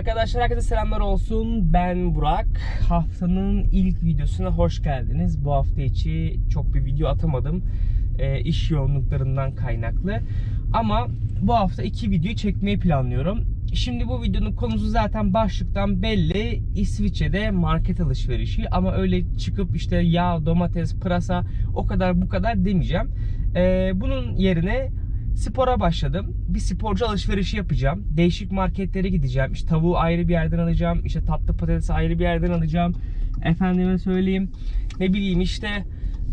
Arkadaşlar herkese selamlar olsun. Ben Burak. Haftanın ilk videosuna hoş geldiniz. Bu hafta içi çok bir video atamadım. E, iş yoğunluklarından kaynaklı. Ama bu hafta iki video çekmeyi planlıyorum. Şimdi bu videonun konusu zaten başlıktan belli. İsviçre'de market alışverişi ama öyle çıkıp işte yağ, domates, pırasa o kadar bu kadar demeyeceğim. E, bunun yerine spora başladım. Bir sporcu alışverişi yapacağım. Değişik marketlere gideceğim. İşte tavuğu ayrı bir yerden alacağım. İşte tatlı patatesi ayrı bir yerden alacağım. Efendime söyleyeyim. Ne bileyim işte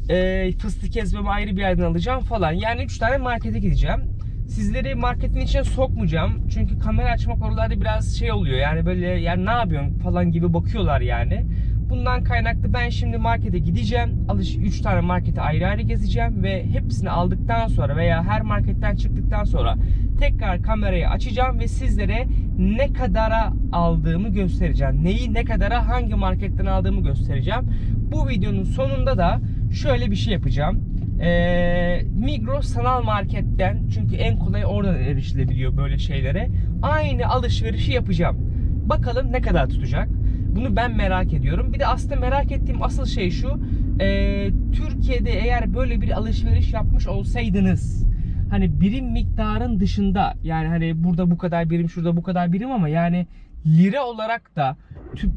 e, fıstık ezmemi ayrı bir yerden alacağım falan. Yani 3 tane markete gideceğim. Sizleri marketin içine sokmayacağım. Çünkü kamera açmak oralarda biraz şey oluyor. Yani böyle yani ne yapıyorsun falan gibi bakıyorlar yani. Bundan kaynaklı ben şimdi markete gideceğim. Alış 3 tane markete ayrı ayrı gezeceğim ve hepsini aldıktan sonra veya her marketten çıktıktan sonra tekrar kamerayı açacağım ve sizlere ne kadara aldığımı göstereceğim. Neyi ne kadara hangi marketten aldığımı göstereceğim. Bu videonun sonunda da şöyle bir şey yapacağım. Ee, Migros sanal marketten çünkü en kolay oradan erişilebiliyor böyle şeylere. Aynı alışverişi yapacağım. Bakalım ne kadar tutacak. Bunu ben merak ediyorum. Bir de aslında merak ettiğim asıl şey şu. e, Türkiye'de eğer böyle bir alışveriş yapmış olsaydınız hani birim miktarın dışında yani hani burada bu kadar birim şurada bu kadar birim ama yani lira olarak da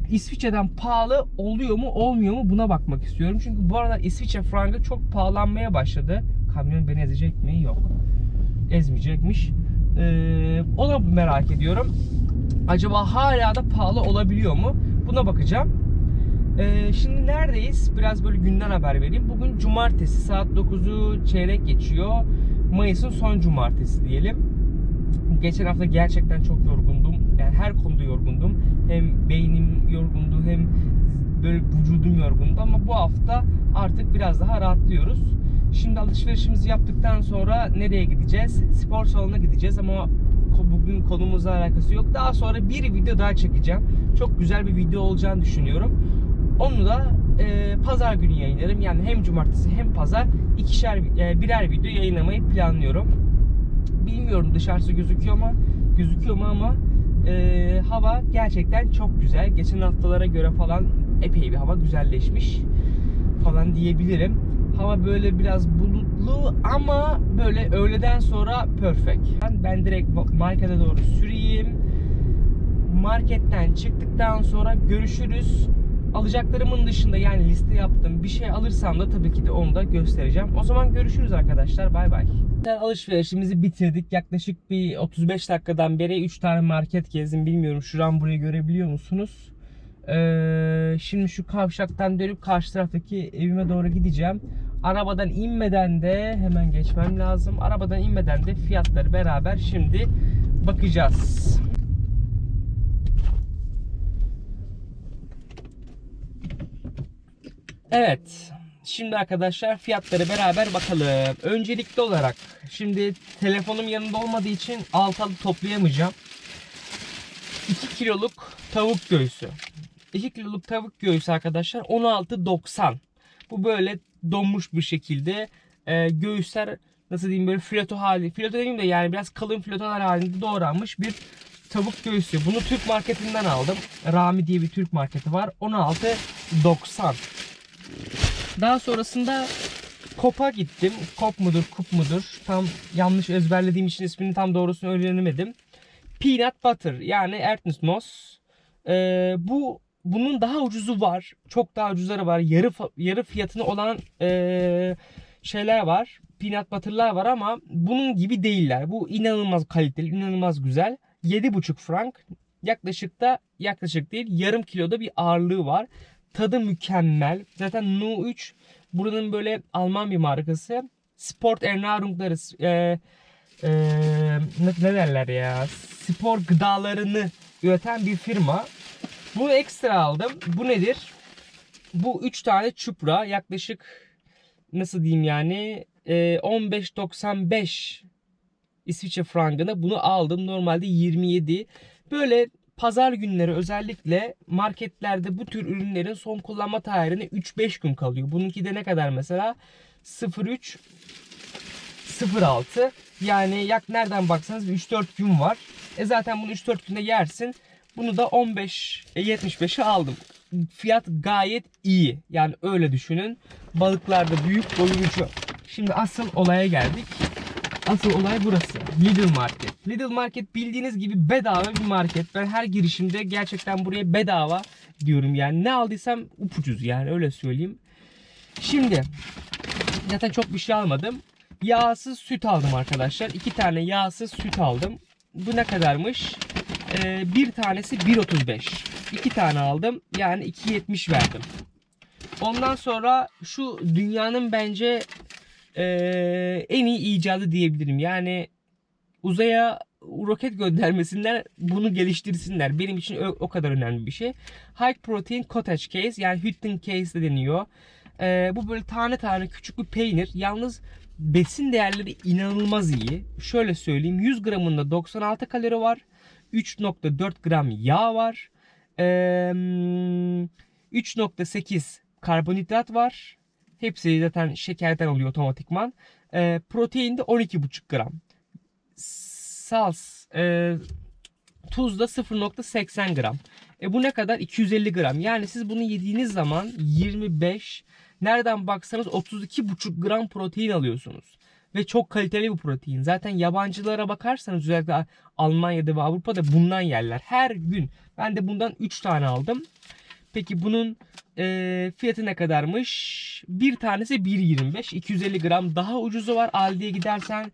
İsviçre'den pahalı oluyor mu olmuyor mu buna bakmak istiyorum. Çünkü bu arada İsviçre frangı çok pahalanmaya başladı. Kamyon beni ezecek mi? Yok. Ezmeyecekmiş. Ee, onu merak ediyorum. Acaba hala da pahalı olabiliyor mu? Buna bakacağım. Ee, şimdi neredeyiz? Biraz böyle günden haber vereyim. Bugün cumartesi saat 9'u çeyrek geçiyor. Mayıs'ın son cumartesi diyelim. Geçen hafta gerçekten çok yorgundum. Yani her konuda yorgundum. Hem beynim yorgundu hem böyle vücudum yorgundu ama bu hafta artık biraz daha rahatlıyoruz. Şimdi alışverişimizi yaptıktan sonra nereye gideceğiz? Spor salonuna gideceğiz ama bugün konumuzla alakası yok. Daha sonra bir video daha çekeceğim. Çok güzel bir video olacağını düşünüyorum. Onu da e, pazar günü yayınlarım. Yani hem cumartesi hem pazar ikişer e, birer video yayınlamayı planlıyorum. Bilmiyorum dışarısı gözüküyor mu? Gözüküyor mu ama e, hava gerçekten çok güzel. Geçen haftalara göre falan epey bir hava güzelleşmiş falan diyebilirim. Hava böyle biraz bulutlu ama böyle öğleden sonra perfect. Ben, direkt markete doğru süreyim. Marketten çıktıktan sonra görüşürüz. Alacaklarımın dışında yani liste yaptım. Bir şey alırsam da tabii ki de onu da göstereceğim. O zaman görüşürüz arkadaşlar. Bay bay. Alışverişimizi bitirdik. Yaklaşık bir 35 dakikadan beri 3 tane market gezdim. Bilmiyorum şuran burayı görebiliyor musunuz? Ee, şimdi şu kavşaktan dönüp karşı taraftaki evime doğru gideceğim. Arabadan inmeden de hemen geçmem lazım. Arabadan inmeden de fiyatları beraber şimdi bakacağız. Evet. Şimdi arkadaşlar fiyatları beraber bakalım. Öncelikli olarak şimdi telefonum yanında olmadığı için alt alta toplayamayacağım. 2 kiloluk tavuk göğsü. 2 kiloluk tavuk göğsü arkadaşlar 16.90. Bu böyle donmuş bir şekilde e, göğüsler nasıl diyeyim böyle fileto hali. Fileto demeyeyim de yani biraz kalın filetolar halinde doğranmış bir tavuk göğsü. Bunu Türk marketinden aldım. Rami diye bir Türk marketi var. 16.90. Daha sonrasında Kop'a gittim. Kop mudur, kup mudur? Tam yanlış ezberlediğim için ismini tam doğrusunu öğrenemedim. Peanut butter yani Erdnussmos. Ee, bu bunun daha ucuzu var. Çok daha ucuzları var. Yarı yarı fiyatına olan ee, şeyler var. Peanut butter'lar var ama bunun gibi değiller. Bu inanılmaz kaliteli, inanılmaz güzel. 7,5 frank. Yaklaşık da yaklaşık değil yarım kiloda bir ağırlığı var. Tadı mükemmel. Zaten Nu3 buranın böyle Alman bir markası. Sport Ernährung'ları e, e, ne derler ya spor gıdalarını üreten bir firma. Bunu ekstra aldım. Bu nedir? Bu 3 tane çupra yaklaşık nasıl diyeyim yani e, 15.95 İsviçre frangına bunu aldım. Normalde 27. Böyle pazar günleri özellikle marketlerde bu tür ürünlerin son kullanma tarihine 3-5 gün kalıyor. Bununki de ne kadar mesela? 03 06 yani yak nereden baksanız bir 3-4 gün var. E zaten bunu 3-4 günde yersin. Bunu da 15 e, 75'e aldım. Fiyat gayet iyi. Yani öyle düşünün. Balıklar da büyük doyurucu. Şimdi asıl olaya geldik. Asıl olay burası. Lidl Market. Lidl Market bildiğiniz gibi bedava bir market. Ben her girişimde gerçekten buraya bedava diyorum yani. Ne aldıysam upucuz yani öyle söyleyeyim. Şimdi zaten çok bir şey almadım. Yağsız süt aldım arkadaşlar. İki tane yağsız süt aldım. Bu ne kadarmış? Ee, bir tanesi 1.35. İki tane aldım. Yani 2.70 verdim. Ondan sonra şu dünyanın bence ee, en iyi icadı diyebilirim. Yani uzaya roket göndermesinler bunu geliştirsinler. Benim için o, o kadar önemli bir şey. High protein cottage case yani Hütten case de deniyor. Ee, bu böyle tane tane küçük bir peynir. Yalnız besin değerleri inanılmaz iyi. Şöyle söyleyeyim 100 gramında 96 kalori var. 3.4 gram yağ var. Ee, 3.8 karbonhidrat var. Hepsi zaten şekerden oluyor otomatikman. Ee, protein de 12.5 gram. Sals, e, tuz da 0.80 gram. E bu ne kadar? 250 gram. Yani siz bunu yediğiniz zaman 25, nereden baksanız 32,5 gram protein alıyorsunuz. Ve çok kaliteli bir protein. Zaten yabancılara bakarsanız özellikle Almanya'da ve Avrupa'da bundan yerler. Her gün. Ben de bundan 3 tane aldım. Peki bunun e, fiyatı ne kadarmış? Bir tanesi 1.25. 250 gram. Daha ucuzu var. Aldi'ye gidersen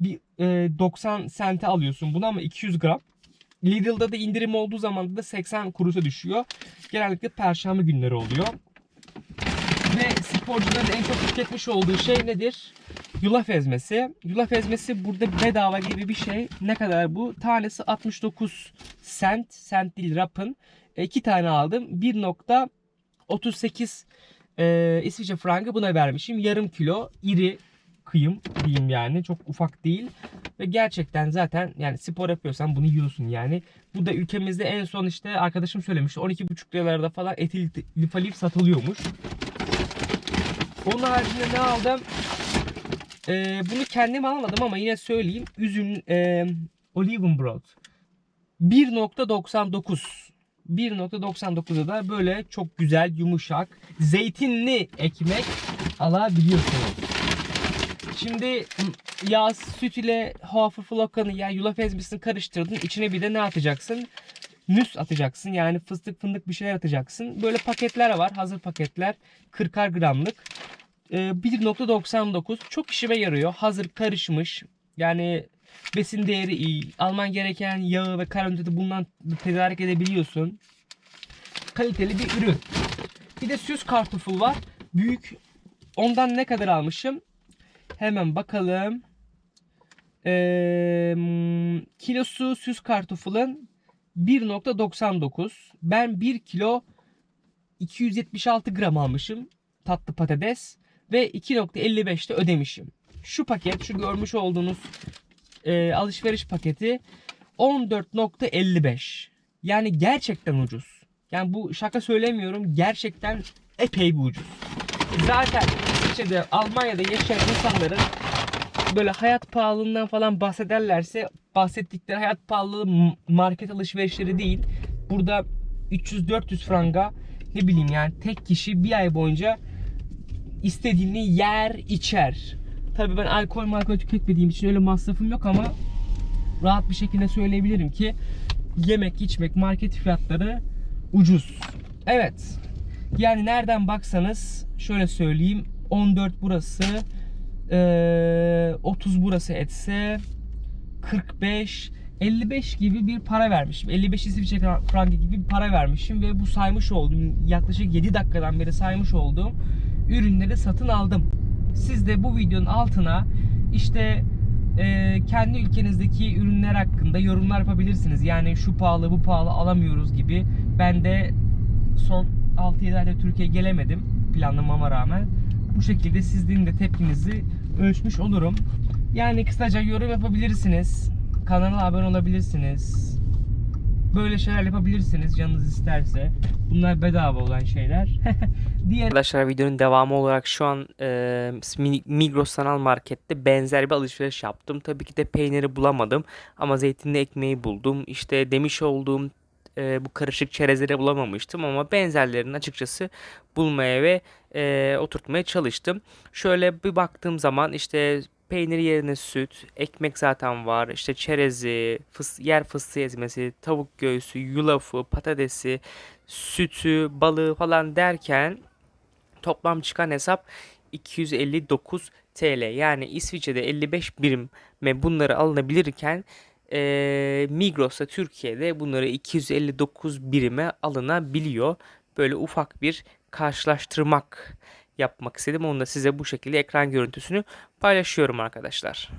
bir e, 90 sente alıyorsun bunu ama 200 gram. Lidl'da da indirim olduğu zaman da 80 kuruşa düşüyor. Genellikle perşembe günleri oluyor. Ve sporcuların en çok tüketmiş olduğu şey nedir? Yulaf ezmesi. Yulaf ezmesi burada bedava gibi bir şey. Ne kadar bu? Tanesi 69 sent. Sent değil rapın. E, iki tane aldım. 1.38 e, İsviçre frangı buna vermişim. Yarım kilo iri kıyım diyeyim yani. Çok ufak değil. Ve gerçekten zaten yani spor yapıyorsan bunu yiyorsun yani. Bu da ülkemizde en son işte arkadaşım söylemişti. 12,5 liralarda falan etil lifalif satılıyormuş. Onun haricinde ne aldım? Ee, bunu kendim almadım ama yine söyleyeyim. Üzüm e, Olivenbrot 1.99 1.99'a da böyle çok güzel yumuşak zeytinli ekmek alabiliyorsunuz. Şimdi yağ süt ile Haferflocken'ı yani yulaf ezmesini karıştırdın. İçine bir de ne atacaksın? Nüs atacaksın. Yani fıstık fındık bir şeyler atacaksın. Böyle paketler var. Hazır paketler. 40'ar gramlık. Ee, 1.99 çok işime yarıyor. Hazır karışmış. Yani besin değeri iyi. Alman gereken yağı ve karbonhidratı bundan tedarik edebiliyorsun. Kaliteli bir ürün. Bir de süs kartofu var. Büyük. Ondan ne kadar almışım? Hemen bakalım. Ee, kilosu süs kartofulun 1.99. Ben 1 kilo 276 gram almışım tatlı patates ve 2.55'te ödemişim. Şu paket, şu görmüş olduğunuz e, alışveriş paketi 14.55. Yani gerçekten ucuz. Yani bu şaka söylemiyorum. Gerçekten epey bir ucuz. Zaten İsviçre'de, Almanya'da yaşayan insanların böyle hayat pahalılığından falan bahsederlerse bahsettikleri hayat pahalılığı market alışverişleri değil. Burada 300-400 franga ne bileyim yani tek kişi bir ay boyunca istediğini yer içer. Tabii ben alkol markol tüketmediğim için öyle masrafım yok ama rahat bir şekilde söyleyebilirim ki yemek içmek market fiyatları ucuz. Evet. Yani nereden baksanız şöyle söyleyeyim 14 burası 30 burası etse 45 55 gibi bir para vermişim. 55 İsviçre frangı gibi bir para vermişim ve bu saymış olduğum yaklaşık 7 dakikadan beri saymış olduğum ürünleri satın aldım. Siz de bu videonun altına işte e, kendi ülkenizdeki ürünler hakkında yorumlar yapabilirsiniz. Yani şu pahalı bu pahalı alamıyoruz gibi. Ben de son 6-7 ayda Türkiye'ye gelemedim planlamama rağmen. Bu şekilde sizin de tepkinizi ölçmüş olurum. Yani kısaca yorum yapabilirsiniz. Kanala abone olabilirsiniz. Böyle şeyler yapabilirsiniz canınız isterse. Bunlar bedava olan şeyler. Diğer arkadaşlar videonun devamı olarak şu an e, Migros Sanal Market'te benzer bir alışveriş yaptım. Tabii ki de peyniri bulamadım ama zeytinli ekmeği buldum. İşte demiş olduğum e, bu karışık çerezleri bulamamıştım ama benzerlerini açıkçası bulmaya ve e, oturtmaya çalıştım. Şöyle bir baktığım zaman işte peynir yerine süt, ekmek zaten var, işte çerezi, fıs yer fıstığı ezmesi, tavuk göğsü, yulafı, patatesi, sütü, balığı falan derken toplam çıkan hesap 259 TL. Yani İsviçre'de 55 birime bunları alınabilirken eee Migros'ta Türkiye'de bunları 259 birime alınabiliyor. Böyle ufak bir karşılaştırmak yapmak istedim. Onu da size bu şekilde ekran görüntüsünü paylaşıyorum arkadaşlar.